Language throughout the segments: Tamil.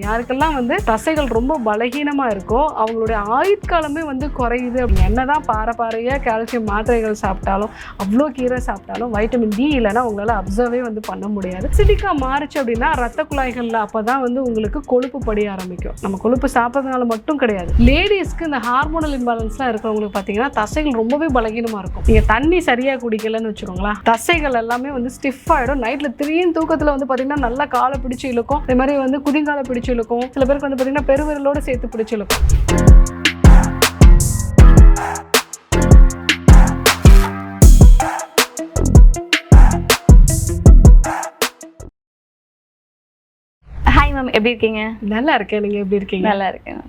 யாருக்கெல்லாம் வந்து தசைகள் ரொம்ப பலகீனமா இருக்கோ அவங்களுடைய ஆயுட்காலமே வந்து குறையுது அப்படின்னு. என்னதான் பாரம்பரிய கால்சியம் மாத்திரைகள் சாப்பிட்டாலும் அவ்வளோ கீரை சாப்பிட்டாலும் வைட்டமின் டி இல்லைன்னா உங்களால அப்சர்வே வந்து பண்ண முடியாது. சிலிக்கா மாறுச்சு அப்படின்னா ரத்த குழாய்கள்ல அப்பதான் வந்து உங்களுக்கு கொழுப்பு படிய ஆரம்பிக்கும். நம்ம கொழுப்பு சாப்பிட்றதுனால மட்டும் கிடையாது. லேடிஸ்க்கு இந்த ஹார்மோனல் இம்பாலன்ஸ்லாம் இருக்கிறவங்களுக்கு பார்த்தீங்கன்னா தசைகள் ரொம்பவே பலகீனமா இருக்கும். நீங்க தண்ணி சரியா குடிக்கலன்னு வச்சுக்கோங்களேன் தசைகள் எல்லாமே வந்து ஸ்டிஃப் ஆயிடும். நைட்ல திடீர்னு தூக்கத்துல வந்து பாத்தீங்கன்னா நல்லா காலை பிடிச்சு இழுக்கும். அதே மாதிரி வந்து குதிங்காலை பிடிச்சு பிடிச்சிருக்கும். சில பேருக்கு வந்து பாத்தீங்கன்னா பெருவிரலோட சேர்த்து பிடிச்சிருக்கும். மேம் எப்படி இருக்கீங்க? நல்லா இருக்கேன். நீங்க எப்படி இருக்கீங்க? நல்லா இருக்கேன்.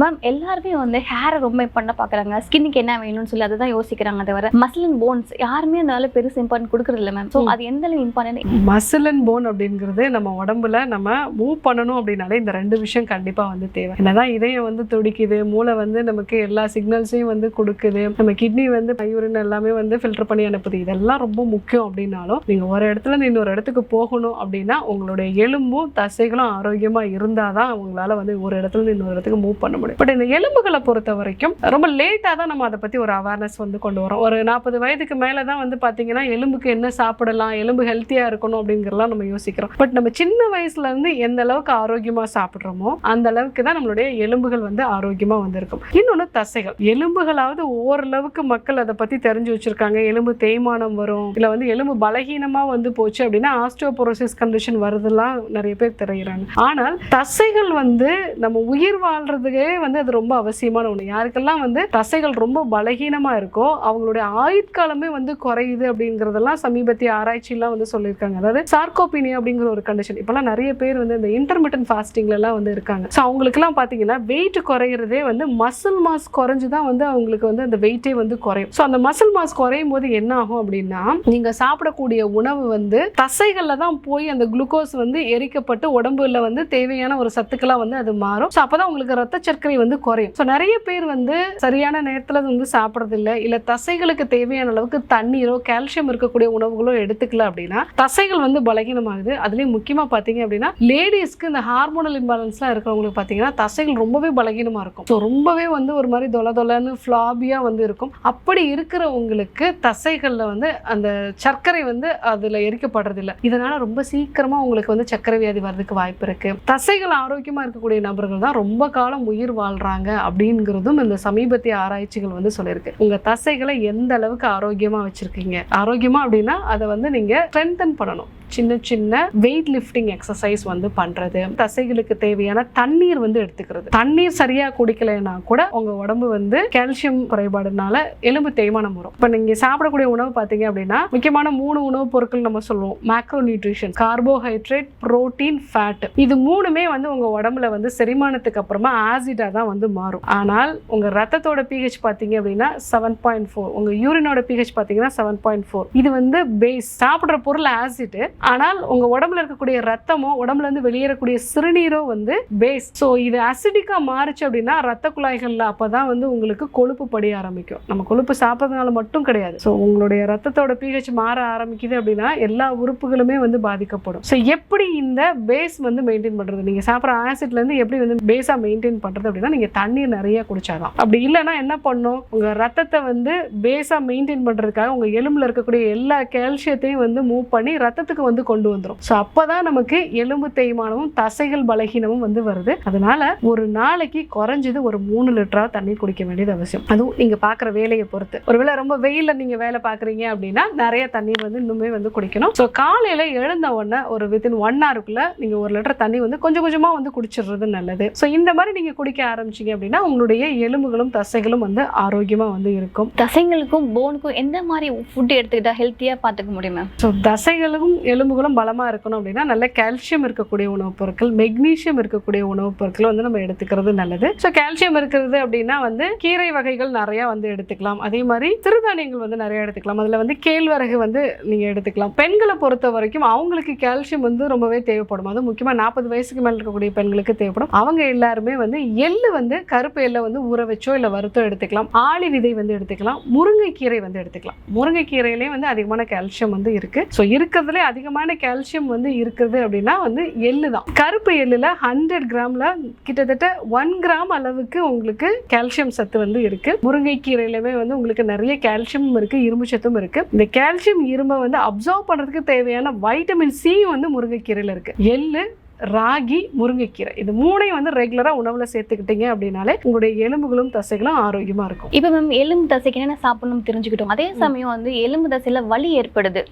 மேம் எல்லாருமே வந்து ஹேரை ரொம்ப பண்ண பார்க்குறாங்க. ஸ்கின்னுக்கு என்ன வேணும்னு சொல்லி அதை தான் யோசிக்கிறாங்க தவிர மசில் அண்ட் போன்ஸ் யாருமே அதனால பெருசு இம்பார்ட்டன்ட் கொடுக்குறது இல்லை மேம் ஸோ அது எந்த அளவு இம்பார்ட்டன்ட் மசில் அண்ட் போன் அப்படிங்கிறது நம்ம உடம்புல நம்ம மூவ் பண்ணணும் அப்படின்னாலே இந்த ரெண்டு விஷயம் கண்டிப்பா வந்து தேவை. என்னதான் இதயம் வந்து துடிக்குது மூளை வந்து நமக்கு எல்லா சிக்னல்ஸையும் வந்து கொடுக்குது நம்ம கிட்னி வந்து யூரின் எல்லாமே வந்து ஃபில்டர் பண்ணி அனுப்புது. இதெல்லாம் ரொம்ப முக்கியம் அப்படின்னாலும் நீங்க ஒரு இடத்துல இருந்து இன்னொரு இடத்துக்கு போகணும் அப்படின்னா உங்களுடைய எலும்பும் தசைகளும் ஆரோக்கியமாக இருந்தால் தான் அவங்களால வந்து ஒரு இடத்துல இருந்து இன்னொரு இடத்துக்கு மூவ் பண்ண முடியும். பட் இந்த எலும்புகளை பொறுத்த வரைக்கும் ரொம்ப லேட்டாக தான் நம்ம அதை பற்றி ஒரு அவேர்னஸ் வந்து கொண்டு வரோம். ஒரு நாற்பது வயதுக்கு மேலே தான் வந்து பார்த்தீங்கன்னா எலும்புக்கு என்ன சாப்பிடலாம் எலும்பு ஹெல்த்தியாக இருக்கணும் அப்படிங்கிறலாம் நம்ம யோசிக்கிறோம். பட் நம்ம சின்ன வயசுலேருந்து எந்த அளவுக்கு ஆரோக்கியமாக சாப்பிட்றோமோ அந்த அளவுக்கு தான் நம்மளுடைய எலும்புகள் வந்து ஆரோக்கியமாக வந்திருக்கும். இன்னொன்று தசைகள். எலும்புகளாவது ஓரளவுக்கு மக்கள் அதை பற்றி தெரிஞ்சு வச்சுருக்காங்க. எலும்பு தேய்மானம் வரும். இல்லை வந்து எலும்பு பலகீனமாக வந்து போச்சு அப்படின்னா ஆஸ்டியோபோரோசிஸ் கண்டிஷன் வருதுலாம் நிறைய பேர் தெரிகிறாங்க ஆனால் தசைகள் வந்து நம்ம உயிர் வாழ்றதுக்கே வந்து அது ரொம்ப அவசியமான ஒன்று யாருக்கெல்லாம் வந்து தசைகள் ரொம்ப பலகீனமாக இருக்கோ அவங்களுடைய ஆயுட்காலமே வந்து குறையுது அப்படிங்கிறதெல்லாம் சமீபத்திய ஆராய்ச்சியெல்லாம் வந்து சொல்லியிருக்காங்க. அதாவது சார்கோபினியா அப்படிங்கிற ஒரு கண்டிஷன் இப்போல்லாம் நிறைய பேர் வந்து இந்த இன்டர்மீடியன் ஃபாஸ்டிங்லலாம் வந்து இருக்காங்க. ஸோ அவங்களுக்குலாம் பார்த்தீங்கன்னா வெயிட் குறையிறதே வந்து மசில் மாஸ் குறைஞ்சு தான் வந்து அவங்களுக்கு வந்து அந்த வெயிட்டே வந்து குறையும். ஸோ அந்த மசில் மாஸ் குறையும் போது என்ன ஆகும் அப்படின்னா நீங்கள் சாப்பிடக்கூடிய உணவு வந்து தசைகளில் தான் போய் அந்த குளுக்கோஸ் வந்து எரிக்கப்பட்டு உடம்புல வந்து தேவையான ஒரு சத்துக்களாக வந்து அது மாறும். ஸோ அப்பதான் உங்களுக்கு ரத்த சர்க்கரை வந்து குறையும். ஸோ நிறைய பேர் வந்து சரியான நேரத்தில் அது வந்து சாப்பிட்றது இல்லை தசைகளுக்கு தேவையான அளவுக்கு தண்ணீரோ கால்சியம் இருக்கக்கூடிய உணவுகளோ எடுத்துக்கல அப்படின்னா தசைகள் வந்து பலகீனமாகுது. அதுலேயும் முக்கியமாக பார்த்தீங்க அப்படின்னா லேடிஸ்க்கு இந்த ஹார்மோனல் இம்பாலன்ஸ்லாம் இருக்கிறவங்களுக்கு பார்த்தீங்கன்னா தசைகள் ரொம்பவே பலகீனமாக இருக்கும். ஸோ ரொம்பவே வந்து ஒரு மாதிரி தொல தொலன்னு ஃப்ளாபியாக வந்து இருக்கும். அப்படி இருக்கிறவங்களுக்கு தசைகளில் வந்து அந்த சர்க்கரை வந்து அதில் எரிக்கப்படுறதில்லை. இதனால் ரொம்ப சீக்கிரமாக உங்களுக்கு வந்து சர்க்கரை வியாதி வர்றதுக்கு வாய்ப்பு இருக்குது இருக்குது தசைகள் ஆரோக்கியமா இருக்கக்கூடிய நபர்கள் தான் ரொம்ப காலம் உயிர் வாழ்றாங்க அப்படிங்கிறதும் இந்த சமீபத்திய ஆராய்ச்சிகள் வந்து சொல்லியிருக்கு. உங்க தசைகளை எந்த அளவுக்கு ஆரோக்கியமா வச்சிருக்கீங்க? ஆரோக்கியமா அப்படின்னா அதை வந்து நீங்க ஸ்ட்ரென்தன் பண்ணணும். சின்ன சின்ன வெயிட் லிஃப்டிங் எக்ஸசைஸ் வந்து பண்றது தசைகளுக்கு தேவையான தண்ணீர் வந்து எடுத்துக்கிறது. தண்ணீர் சரியா குடிக்கலைன்னா கூட உங்க உடம்பு வந்து கால்சியம் குறைபாடுனால எலும்பு தேய்மானம் வரும். இப்போ நீங்க சாப்பிடக்கூடிய உணவு பார்த்தீங்க அப்படின்னா முக்கியமான மூணு உணவுப் பொருட்கள் நம்ம சொல்லுவோம். Macro nutrition carbohydrate protein fat இது மூணுமே வந்து உங்க உடம்புல வந்து செரிமானத்துக்கு அப்புறமா ஆசிடா தான் வந்து மாறும். ஆனால் உங்க ரத்தத்தோட பிஹெச் பார்த்தீங்க அப்படின்னா செவன் பாயிண்ட் ஃபோர் உங்க யூரினோட பிஹெச் பார்த்தீங்கன்னா செவன் பாயிண்ட் ஃபோர் இது வந்து பேஸ் சாப்பிட்ற பொருள் ஆசிட் ஆனால் உங்க உடம்புல இருக்கக்கூடிய ரத்தமோ உடம்புல இருந்து வெளியேறக்கூடிய சிறுநீரோ வந்து பேஸ் ஸோ இது அசிடிக்கா மாறுச்சு அப்படின்னா ரத்த குழாய்கள்ல அப்பதான் வந்து உங்களுக்கு கொழுப்பு படிய ஆரம்பிக்கும். நம்ம கொழுப்பு சாப்பிட்றதுனால மட்டும் கிடையாது. ஸோ உங்களுடைய ரத்தத்தோட பிஹெச் மாற ஆரம்பிக்குது அப்படின்னா எல்லா உறுப்புகளுமே வந்து பாதிக்கப்படும். ஸோ எப்படி இந்த பேஸ் வந்து மெயின்டைன் பண்றது? நீங்க சாப்பிட்ற ஆசிட்ல இருந்து எப்படி வந்து பேஸா மெயின்டைன் பண்றது அப்படின்னா நீங்க தண்ணீர் நிறைய குடிச்சாதான். அப்படி இல்லைன்னா என்ன பண்ணும் உங்க ரத்தத்தை வந்து பேஸா மெயின்டைன் பண்றதுக்காக உங்க எலும்புல இருக்கக்கூடிய எல்லா கால்சியத்தையும் வந்து மூவ் பண்ணி ரத்தத்துக்கு வந்து கொண்டு வந்துரும். ஸோ அப்பதான் நமக்கு எலும்பு தேய்மானமும் தசைகள் பலகீனமும் வந்து வருது. அதனால ஒரு நாளைக்கு குறைஞ்சது ஒரு மூணு லிட்டரா தண்ணீர் குடிக்க வேண்டியது அவசியம். அதுவும் நீங்க பாக்குற வேலையை பொறுத்து. ஒருவேளை ரொம்ப வெயில்ல நீங்க வேலை பாக்குறீங்க அப்படின்னா நிறைய தண்ணீர் வந்து இன்னுமே வந்து குடிக்கணும். ஸோ காலையில எழுந்த உடனே ஒரு வித்தின் ஒன் ஹவருக்குள்ள நீங்க ஒரு லிட்டர் தண்ணி வந்து கொஞ்சம் கொஞ்சமா வந்து குடிச்சிடுறது நல்லது. ஸோ இந்த மாதிரி நீங்க குடிக்க ஆரம்பிச்சீங்க அப்படின்னா உங்களுடைய எலும்புகளும் தசைகளும் வந்து ஆரோக்கியமா வந்து இருக்கும். தசைங்களுக்கும் போனுக்கும் எந்த மாதிரி ஃபுட் எடுத்துக்கிட்டா ஹெல்த்தியாக பார்த்துக்க முடியும்? மேம் ஸோ தசைகளும் எலும்புகளும் பலமாக இருக்கணும் அப்படின்னா நல்ல கால்சியம் இருக்கக்கூடிய உணவுப் பொருட்கள் மெக்னீஷியம் இருக்கக்கூடிய உணவுப் பொருட்களை வந்து நம்ம எடுத்துக்கிறது நல்லது. ஸோ கால்சியம் இருக்கிறது அப்படின்னா வந்து கீரை வகைகள் நிறையா வந்து எடுத்துக்கலாம். அதே மாதிரி சிறுதானியங்கள் வந்து நிறைய எடுத்துக்கலாம். அதில் வந்து கேழ்வரகு வந்து நீங்கள் எடுத்துக்கலாம். பெண்களை பொறுத்த வரைக்கும் அவங்களுக்கு கால்சியம் வந்து ரொம்பவே தேவைப்படும். அது முக்கியமாக நாற்பது வயசுக்கு மேலே இருக்கக்கூடிய பெண்களுக்கு தேவைப்படும். அவங்க எல்லாருமே வந்து எள்ளு வந்து கருப்பு எள்ளை வந்து ஊற வச்சோ இல்லை வறுத்தோ எடுத்துக்கலாம். ஆளி விதை வந்து எடுத்துக்கலாம். முருங்கைக்கீரை வந்து எடுத்துக்கலாம். முருங்கைக்கீரையிலேயே வந்து அதிகமான கால்சியம் வந்து இருக்குது ஸோ இருக்கிறதுலே அதிக அதிகமான கால்சியம் வந்து இருக்குது அப்படின்னா வந்து எள்ளு தான். கருப்பு எள்ளில் ஹண்ட்ரட் கிராம்ல கிட்டத்தட்ட ஒன் கிராம் அளவுக்கு உங்களுக்கு கால்சியம் சத்து வந்து இருக்குது முருங்கைக்கீரையிலுமே வந்து உங்களுக்கு நிறைய கால்சியமும் இருக்குது இரும்பு சத்தும் இருக்குது இந்த கால்சியம் இரும்பை வந்து அப்சர்வ் பண்ணுறதுக்கு தேவையான வைட்டமின் சி வந்து முருங்கைக்கீரையில் இருக்குது எள்ளு ராகி முருங்கைக்கீரை. இது மூணையும் வந்து ரெகுலரா உணவுல சேர்த்துக்கிட்டீங்க அப்படின்னாலே உங்களுடைய எலும்புகளும் தசைகளும் ஆரோக்கியமா இருக்கும். இப்போ மேம் எலும்பு தசைக்கு என்ன சாப்பிடணும் தெரிஞ்சுக்கிட்டோம். அதே சமயம் வந்து எலும்பு தசையில வலி ஏற்படுது.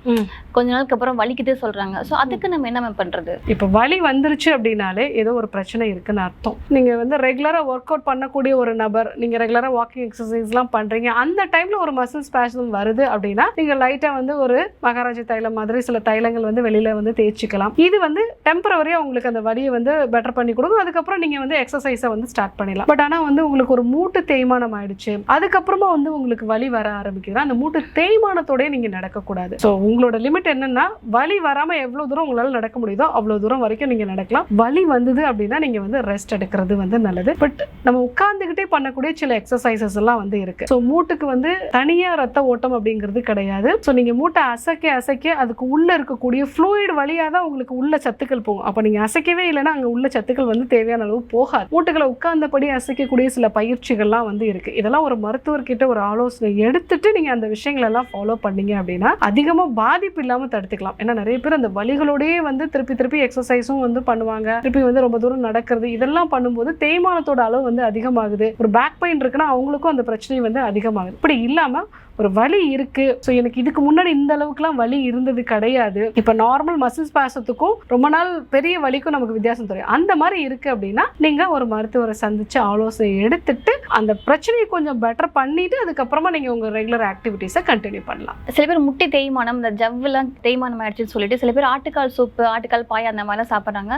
கொஞ்ச நாளுக்கு அப்புறம் வலிக்குது சொல்றாங்க. சோ அதுக்கு நம்ம என்ன மேம் பண்றது? இப்போ வலி வந்துருச்சு அப்படின்னாலே ஏதோ ஒரு பிரச்சனை இருக்குன்னு அர்த்தம். நீங்கள் வந்து ரெகுலராக ஒர்க் அவுட் பண்ணக்கூடிய ஒரு நபர் நீங்கள் ரெகுலராக வாக்கிங் எக்ஸசைஸ்லாம் பண்ணுறீங்க அந்த டைமில் ஒரு மசில் ஸ்பேஷன் வருது அப்படின்னா நீங்கள் லைட்டாக வந்து ஒரு மகாராஜா தைலம் மாதிரி சில தைலங்கள் வந்து வெளியில் வந்து தேய்ச்சிக்கலாம். இது வந்து டெம்பரவரியாக உங்களுக்கு அந்த வலியை வந்து பெட்டர் பண்ணி கொடுக்கும். அதுக்கப்புறம் நீங்கள் வந்து எக்ஸசைஸை வந்து ஸ்டார்ட் பண்ணிடலாம். பட் ஆனால் வந்து உங்களுக்கு ஒரு மூட்டு தேய்மானம் ஆயிடுச்சு. அதுக்கப்புறமா வந்து உங்களுக்கு வலி வர ஆரம்பிக்குது. அந்த மூட்டு தேய்மானத்தோடய நீங்கள் நடக்கக்கூடாது. ஸோ உங்களோட லிமிட் என்னன்னா வலி வராமல் எவ்வளோ தூரம் உங்களால் நடக்க முடியுதோ அவ்வளோ தூரம் வரைக்கும் நீங்கள் நடக்கலாம். வலி வந்தது அப்படின்னா நீங்கள் வந்து ரெஸ்ட் எடுக்கிறது வந்து நல்லது. பட் நம்ம உட்கார்ந்துக்கிட்டே பண்ணக்கூடிய சில எக்ஸசைசஸ் எல்லாம் வந்து இருக்கு. ஸோ மூட்டுக்கு வந்து தனியாக ரத்த ஓட்டம் அப்படிங்கிறது கிடையாது. ஸோ நீங்கள் மூட்டை அசைக்க அசைக்க அதுக்கு உள்ள இருக்கக்கூடிய ஃப்ளூயிட் வழியாக தான் உங்களுக்கு உள்ள சத்துக்கள் போகும். அப்போ நீங்கள் அசைக்கவே இல்லைன்னா அங்கே உள்ள சத்துக்கள் வந்து தேவையான அளவு போகாது. மூட்டுகளை உட்கார்ந்தபடி அசைக்கக்கூடிய சில பயிற்சிகள்லாம் வந்து இருக்குது இதெல்லாம் ஒரு மருத்துவர்கிட்ட ஒரு ஆலோசனை எடுத்துட்டு நீங்கள் அந்த விஷயங்களெல்லாம் ஃபாலோ பண்ணீங்க அப்படின்னா அதிகமாக பாதிப்பு இல்லாமல் தடுத்துக்கலாம். ஏன்னா நிறைய பேர் அந்த வழிகளோடயே வந்து திருப்பி திருப்பி எக்ஸசைஸும் வந்து பண்ணுவாங்க. திருப்பி வந்து ரொம்ப தூரம் நடக்கிறது இதெல்லாம் பண்ணும்போது தேய்மானத்தோட அளவு வந்து அதிகமாகுது. ஒரு பேக் பெயின் இருக்குன்னா அவங்களுக்கும் அந்த பிரச்சனை வந்து அதிகமாகுது. இப்படி இல்லாமல் ஒரு வலி இருக்கு. ஸோ எனக்கு இதுக்கு முன்னாடி இந்த அளவுக்குலாம் வலி இருந்தது கிடையாது. இப்போ நார்மல் மசில்ஸ் பாசத்துக்கும் ரொம்ப நாள் பெரிய வலிக்கும் நமக்கு வித்தியாசம் தெரியும். அந்த மாதிரி இருக்கு அப்படின்னா நீங்க ஒரு மருத்துவரை சந்திச்சு ஆலோசனை எடுத்துட்டு அந்த பிரச்சனையை கொஞ்சம் பெட்டர் பண்ணிட்டு அதுக்கப்புறமா நீங்க உங்க ரெகுலர் ஆக்டிவிட்டீஸை கண்டினியூ பண்ணலாம். சில பேர் முட்டி தேய்மானம் இந்த ஜவ்வெல்லாம் தேய்மானம் ஆயிடுச்சுன்னு சொல்லிட்டு சில பேர் ஆட்டுக்கால் சூப்பு ஆட்டுக்கால் பாய் அந்த மாதிரிலாம் சாப்பிட்றாங்க.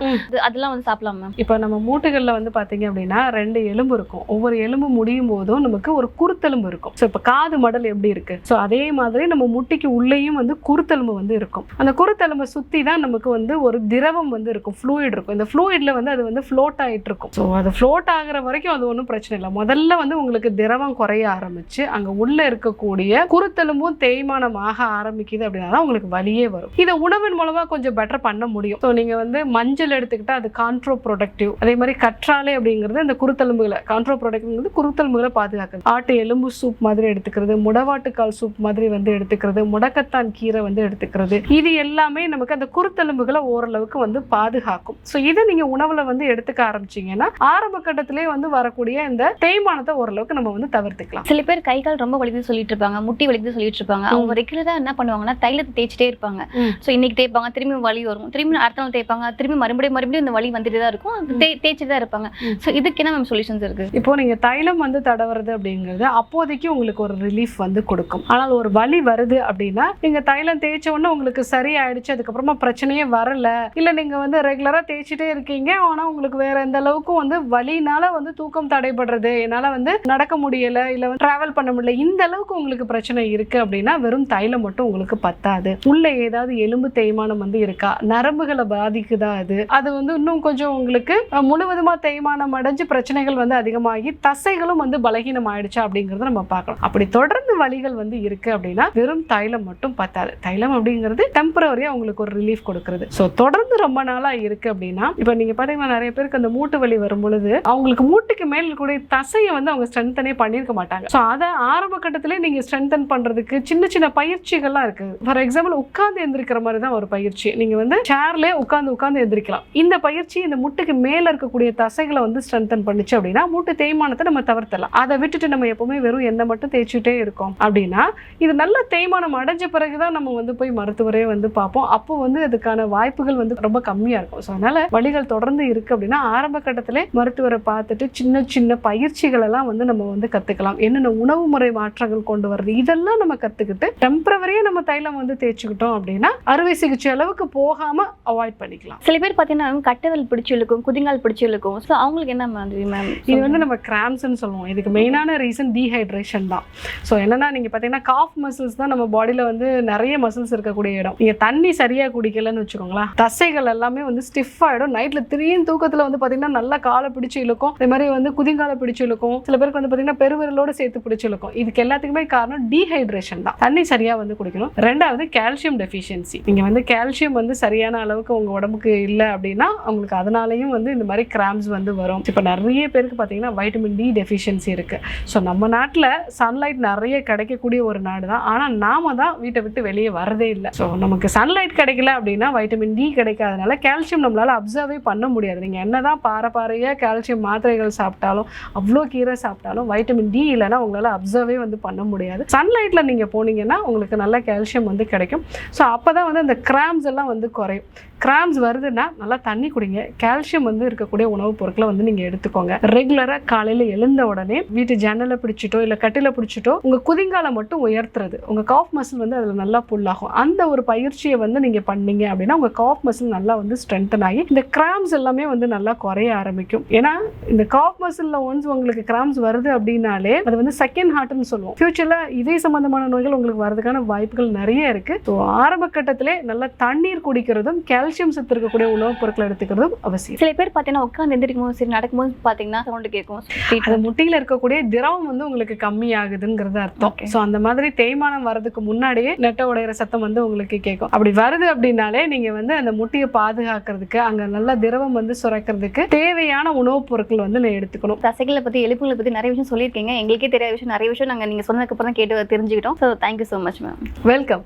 அதெல்லாம் வந்து சாப்பிடலாம் மேம் இப்போ நம்ம மூட்டுகளில் வந்து பார்த்தீங்க அப்படின்னா ரெண்டு எலும்பு இருக்கும். ஒவ்வொரு எலும்பு முடியும் போதும் நமக்கு ஒரு குருத்தெலும்பு இருக்கும். ஸோ இப்போ காது மடல் எப்படி இருக்கு? ஸோ அதே மாதிரி நம்ம முட்டிக்கு உள்ளேயும் வந்து குருத்தெலும்பு வந்து இருக்கும். அந்த குருத்தெலும்பை சுற்றி தான் நமக்கு வந்து ஒரு திரவம் வந்து இருக்கும். ஃப்ளூயிட் இருக்கும். இந்த ஃப்ளூயிடில் வந்து அது வந்து ஃப்ளோட் ஆகிட்டு இருக்கும் ஸோ அது ஃப்ளோட் ஆகுற வரைக்கும் அது ஒன்றும் பிரச்சனை இல்லை. முதல்ல வந்து உங்களுக்கு திரவம் குறைய ஆரம்பிச்சு அங்கே உள்ளே இருக்கக்கூடிய குருத்தெலும்பும் தேய்மானம் ஆக ஆரம்பிக்குது அப்படின்னா தான் உங்களுக்கு வலியே வரும். இதை உணவின் மூலமாக கொஞ்சம் பெட்டர் பண்ண முடியும். ஸோ நீங்கள் வந்து மஞ்சள் எடுத்துக்கிட்டால் அது கான்ட்ரோ ப்ரொடக்டிவ் அதே மாதிரி கற்றாழை அப்படிங்கிறது இந்த குருத்தெலும்புகளை கான்ட்ரோ ப்ரொடக்டிவ்ங்கிறது குருத்தெலும்புகளை பாதுகாக்குது. ஆட்டு எலும்பு சூப் மாதிரி எடுத்துக்கிறது முடவாட்டுக்கால் சூப் மாதிரி வந்து எடுத்துக்கிறது முடக்கத்தான் கீரை வந்து எடுத்துக்கிறது. இது எல்லாமே நமக்கு அந்த குருத்தெலும்புகளை ஓரளவுக்கு வந்து பாதுகாக்கும். ஸோ இதை நீங்க உணவுல வந்து எடுத்துக்க ஆரம்பிச்சீங்கன்னா ஆரம்ப கட்டத்திலே வந்து வரக்கூடிய இந்த தேய்மானத்தை ஓரளவுக்கு நம்ம வந்து தவிர்த்துக்கலாம். சில பேர் கை கால் ரொம்ப வலிக்குது சொல்லிட்டு இருப்பாங்க முட்டி வலிக்குது சொல்லிட்டு இருப்பாங்க. அவங்க ரெகுலரா என்ன பண்ணுவாங்கன்னா தைலத்தை தேய்ச்சிட்டே இருப்பாங்க. சோ இன்னைக்கு தேய்ப்பாங்க திரும்பி வலி வரும். திரும்பி அடுத்த நாள் தேய்ப்பாங்க திரும்பி மறுபடியும் மறுபடியும் இந்த வலி வந்துட்டு தான் இருக்கும். தேய்ச்சிட்டு தான் இருப்பாங்க. சோ இதுக்கு என்ன மேம் சொல்யூஷன்ஸ் இருக்கு? இப்போ நீங்க தைலம் வந்து தடவுறது அப்படிங்கிறது அப்போதைக்கு உங்களுக்கு ஒரு ரிலீஃப் வந்து கொடுக்கும். ஆனால் ஒரு வலி வருது அப்படின்னா நீங்க தைலம் தேய்ச்ச உடனே உங்களுக்கு சரியாயிடுச்சு அதுக்கப்புறமா பிரச்சனையே வரல இல்ல நீங்க வந்து ரெகுலரா தேய்ச்சிட்டே இருக்கீங்க. ஆனால் உங்களுக்கு வேற எந்த அளவுக்கும் வந்து வலினால வந்து தூக்கம் தடைபடுறது என்னால் வந்து நடக்க முடியலை இல்லை வந்து ட்ராவல் பண்ண முடியல இந்த அளவுக்கு உங்களுக்கு பிரச்சனை இருக்குது அப்படின்னா வெறும் தைலம் மட்டும் உங்களுக்கு பத்தாது. உள்ளே ஏதாவது எலும்பு தேய்மானம் வந்து இருக்கா? நரம்புகளை பாதிக்குதா அது? அது வந்து இன்னும் கொஞ்சம் உங்களுக்கு முழுவதுமாக தேய்மானம் அடைஞ்சு பிரச்சனைகள் வந்து அதிகமாகி தசைகளும் வந்து பலகீனம் ஆயிடுச்சா அப்படிங்கறத நம்ம பார்க்கலாம் அப்படி தொடர்ந்து வலிகள் வந்து இருக்கு அப்படின்னா வெறும் தைலம் மட்டும் பத்தாது. தைலம் அப்படிங்கிறது டெம்பரவரியாக உங்களுக்கு ஒரு ரிலீஃப் கொடுக்கறது. ஸோ தொடர்ந்து ரொம்ப நாளாக இருக்கு அப்படின்னா இப்போ நீங்க பாத்தீங்கன்னா நிறைய பேருக்கு அந்த மூட்டு வலி வரும் பொழுது அவங்களுக்கு மூட்டுக்கு மேல் இருக்கக்கூடிய தசையை வந்து அவங்க ஸ்ட்ரென்தனே பண்ணியிருக்க மாட்டாங்க. ஸோ அதை ஆரம்ப கட்டத்திலே நீங்க ஸ்ட்ரென்தன் பண்றதுக்கு சின்ன சின்ன பயிற்சிகள்லாம் இருக்கு. ஃபார் எக்ஸாம்பிள் உட்கார்ந்து எந்திரிக்கிற மாதிரி தான் ஒரு பயிற்சி. நீங்க வந்து சேர்ல உட்கார்ந்து உட்கார்ந்து எந்திரிக்கலாம். இந்த பயிற்சி இந்த முட்டுக்கு மேல இருக்கக்கூடிய தசைகளை வந்து ஸ்ட்ரென்தன் பண்ணுச்சு அப்படின்னா மூட்டு தேய்மானத்தை நம்ம தவிர்த்தலாம் அதை விட்டுட்டு நம்ம எப்பவுமே வெறும் எண்ணெய் மட்டும் தேய்ச்சிட்டே இருக்கோம் அப்படின்னா இது நல்ல தேய்மானம் அடைஞ்ச பிறகுதான் நம்ம வந்து போய் மருத்துவரே வந்து பார்ப்போம். அப்போ வந்து அதுக்கான வாய்ப்புகள் வந்து ரொம்ப கம்மியா இருக்கும். ஸோ அதனால வலிகள் தொடர்ந்து இருக்கு அப்படின்னா ஆரம்ப கட்டத்திலே மருத்துவரை பார்த்துட்டு சின்ன சின்ன பயிற்சிகள் எல்லாம் வந்து நம்ம வந்து கத்துக்கலாம். என்னென்ன உணவு முறை மாற்றங்கள் கொண்டு வருது இதெல்லாம் நம்ம கத்துக்கிட்டு டெம்பரவரியா நம்ம தைலம் வந்து தேய்ச்சிக்கிட்டோம் அப்படின்னா அறுவை சிகிச்சை அளவுக்கு போகாம அவாய்ட் பண்ணிக்கலாம். சில பேர் பாத்தீங்கன்னா கட்டவல் பிடிச்சு இழுக்கும் குதிங்கால் பிடிச்சு இழுக்கும் சோ அவங்களுக்கு என்ன மாதிரி மேம் இது வந்து நம்ம கிராம்ஸ்னு சொல்லுவோம். இதுக்கு மெயினான ரீசன் டீஹைட்ரேஷன் தான். ஸோ என்னன்னா நீங்க பார்த்தீங்கன்னா காஃப் மசில்ஸ் தான் நம்ம பாடியில வந்து நிறைய மசில்ஸ் இருக்கக்கூடிய இடம். நீங்க தண்ணி சரியா குடிக்கலன்னு வச்சுக்கோங்களேன் தசைகள் எல்லாமே வந்து ஸ்டிஃப் ஆகிடும் நைட்ல திடீர்னு தூக்கத்தில் வந்து பார்த்தீங்கன்னா நல்லா காலை பிடிச்சி இழுக்கும். அதே மாதிரி வந்து குதிங்காலை பிடிச்சி இழுக்கும். சில பேருக்கு வந்து பார்த்தீங்கன்னா பெருவிரலோடு சேர்த்து பிடிச்சி இழுக்கும். இதுக்கு எல்லாத்துக்குமே காரணம் டீஹைட்ரேஷன் தான். தண்ணி சரியாக வந்து குடிக்கணும். ரெண்டாவது கால்சியம் டெஃபிஷியன்சி நீங்கள் வந்து கால்சியம் வந்து சரியான அளவுக்கு உங்கள் உடம்புக்கு இல்லை அப்படின்னா அவங்களுக்கு அதனாலையும் வந்து இந்த மாதிரி கிராம்ஸ் வந்து வரும். இப்போ நிறைய பேருக்கு பார்த்தீங்கன்னா வைட்டமின் டி டெஃபிஷியன்சி இருக்குது ஸோ நம்ம நாட்டில் சன்லைட் நிறைய கிடைக்கக்கூடிய ஒரு நாடு தான். ஆனால் நாம தான் வீட்டை விட்டு வெளியே வரதே இல்லை. ஸோ நமக்கு சன்லைட் கிடைக்கல அப்படின்னா வைட்டமின் டி கிடைக்காதனால கால்சியம் நம்மளால அப்சர்வே பண்ண முடியாது. நீங்கள் என்னதான் பாறை பாறையாக கால்சியம் மாத்திரைகள் சாப்பிட்டாலும் அவ்வளோ கீரை சாப்பிட்டாலும் வைட்டமின் டி இல்லைன்னா உங்களால் அப்சர்வே வந்து பண்ண முடியாது. சன்லைட்டில் நீங்கள் போனீங்கன்னா உங்களுக்கு நல்ல கால்சியம் வந்து கிடைக்கும். ஸோ அப்போ தான் வந்து அந்த கிராம்ஸ் எல்லாம் வந்து குறையும். கிராம்ஸ் வருதுன்னா நல்லா தண்ணி குடிங்க. கால்சியம் வந்து இருக்கக்கூடிய உணவுப் பொருட்களை வந்து நீங்கள் எடுத்துக்கோங்க. ரெகுலராக காலையில் எழுந்த உடனே வீட்டு ஜன்னலை பிடிச்சிட்டோ இல்லை கட்டில பிடிச்சிட்டோ உங்கள் குதிங்காலை மட்டும் உயர்த்துறது. உங்கள் காஃப் மசில் வந்து அதில் நல்லா புல்லாகும் அந்த ஒரு பயிற்சியை வந்து நீங்கள் பண்ணீங்க அப்படின்னா உங்கள் காஃப் மசில் நல்லா வந்து ஸ்ட்ரென்தன் ஆகி இந்த கிராம்ஸ் எல்லாமே வந்து நல்லா குறைய ஆரம்பிக்கும். ஏன்னா இந்த காஃப் மசிலில் ஒன்ஸ் உங்களுக்கு கிராம்ஸ் வருது அப்படின்னாலே அது வந்து செகண்ட் ஹார்ட்னு சொல்லுவோம். ஃபியூச்சரில் இதே சம்மந்தமான நோய்கள் உங்களுக்கு வரதுக்கான வாய்ப்புகள் நிறைய இருக்குது ஸோ ஆரம்ப கட்டத்திலே நல்லா தண்ணீர் குடிக்கிறதும் கால்சியம் சத்து இருக்கக்கூடிய உணவுப் பொருட்களை எடுத்துக்கிறதும் அவசியம். சில பேர் பார்த்தீங்கன்னா உட்காந்து எந்திரிக்கும் போது சரி நடக்கும்போது பார்த்தீங்கன்னா சவுண்டு கேட்கும். அது முட்டியில இருக்கக்கூடிய திரவம் வந்து உங்களுக்கு கம்மி ஆகுதுங்கிறது அர்த்தம். ஸோ அந்த மாதிரி தேய்மானம் வர்றதுக்கு முன்னாடியே நெட்டை உடையிற சத்தம் வந்து உங்களுக்கு கேட்கும். அப்படி வருது அப்படின்னாலே நீங்க வந்து அந்த முட்டியை பாதுகாக்கிறதுக்கு அங்க நல்ல திரவம் வந்து சுரக்கிறதுக்கு தேவையான உணவுப் பொருட்கள் வந்து நான் எடுத்துக்கணும். தசைகளை பற்றி எலும்புகளை பற்றி நிறைய விஷயம் சொல்லியிருக்கீங்க. எங்களுக்கே தெரியாத விஷயம் நிறைய விஷயம் நாங்கள் நீங்கள் சொன்னதுக்கு அப்புறம் கேட்டு தெரிஞ்சுக்கிட்டோம். So thank you so much ma'am welcome